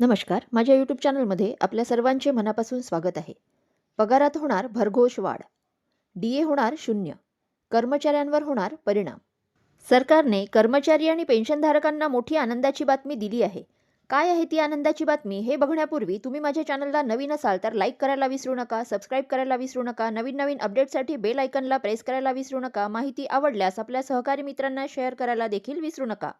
नमस्कार. माझ्या यूट्यूब चॅनलमध्ये आपल्या सर्वांचे मनापासून स्वागत आहे. पगारात होणार भरघोष वाढ. डी ए होणार शून्य. कर्मचाऱ्यांवर होणार परिणाम. सरकारने कर्मचारी आणि पेन्शनधारकांना मोठी आनंदाची बातमी दिली आहे. काय आहे ती आनंदाची बातमी हे बघण्यापूर्वी तुम्ही माझ्या चॅनलला नवीन असाल तर लाईक करायला विसरू नका सबस्क्राईब करायला विसरू नका नवीन नवीन अपडेटसाठी बेल आयकनला प्रेस करायला विसरू नका माहिती आवडल्यास आपल्या सहकारी मित्रांना शेअर करायला देखील विसरू नका.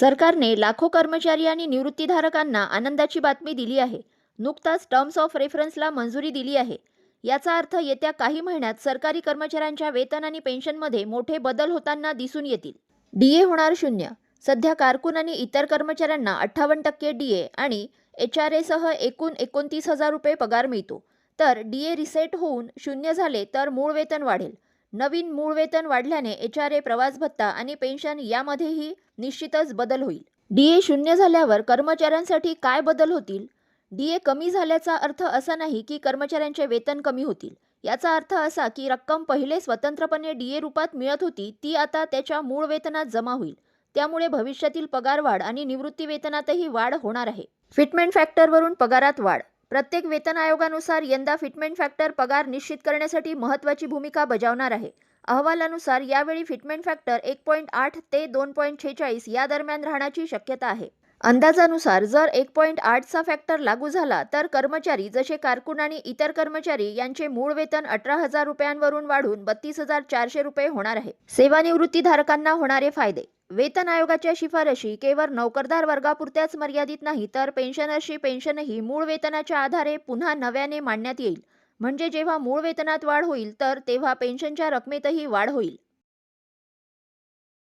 सरकारने लाखो कर्मचारी आणि निवृत्तीधारकांना आनंदाची बातमी दिली आहे. नुकताच टर्म्स ऑफ रेफरन्सला मंजुरी दिली आहे. याचा अर्थ येत्या काही महिन्यात सरकारी कर्मचाऱ्यांच्या वेतन आणि पेन्शनमध्ये मोठे बदल होताना दिसून येतील. डीए होणार शून्य. सध्या कारकून आणि इतर कर्मचाऱ्यांना अठ्ठावन्न टक्के डीए आणि एच आर एसह एकूण एकोणतीस हजार रुपये पगार मिळतो. तर डीए रिसेट होऊन शून्य झाले तर मूळ वेतन वाढेल. नवीन मूळ वेतन वाढल्याने एच आर ए प्रवास भत्ता आणि पेन्शन यामध्येही निश्चितच बदल होईल. डीए शून्य झाल्यावर कर्मचाऱ्यांसाठी काय बदल होतील? डीए कमी झाल्याचा अर्थ असा नाही की कर्मचाऱ्यांचे वेतन कमी होतील. याचा अर्थ असा की रक्कम पहिले स्वतंत्रपणे डीए रूपात मिळत होती ती आता त्याच्या मूळ वेतनात जमा होईल. त्यामुळे भविष्यातील पगारवाढ आणि निवृत्ती वेतनातही वाढ होणार आहे. फिटमेंट फॅक्टरवरून पगारात वाढ प्रत्येक वेतन आयोगानुसार यंदा फिटमेंट फॅक्टर पगार निश्चित करण्यासाठी महत्त्वाची भूमिका बजावणार आहे. अहवालानुसार यावेळी फिटमेंट फॅक्टर एक पॉईंट आठ ते दोन पॉईंट छेचाळीस या दरम्यान राहण्याची शक्यता आहे. अंदाजानुसार जर एक पॉईंट आठचा फॅक्टर लागू झाला तर कर्मचारी जसे कारकून आणि इतर कर्मचारी यांचे मूळ वेतन अठरा हजार रुपयांवरून वाढून बत्तीस हजार चारशे रुपये होणार आहे. सेवानिवृत्तीधारकांना होणारे फायदे वेतन आयोगाच्या शिफारशी केवळ नोकरदार वर्गापुरत्याच मर्यादित नाही तर पेन्शनर्सची पेन्शनही मूळ वेतनाच्या आधारे पुन्हा नव्याने मांडण्यात येईल. म्हणजे जेव्हा मूळ वेतनात वाढ होईल तर तेव्हा पेन्शनच्या रकमेतही वाढ होईल.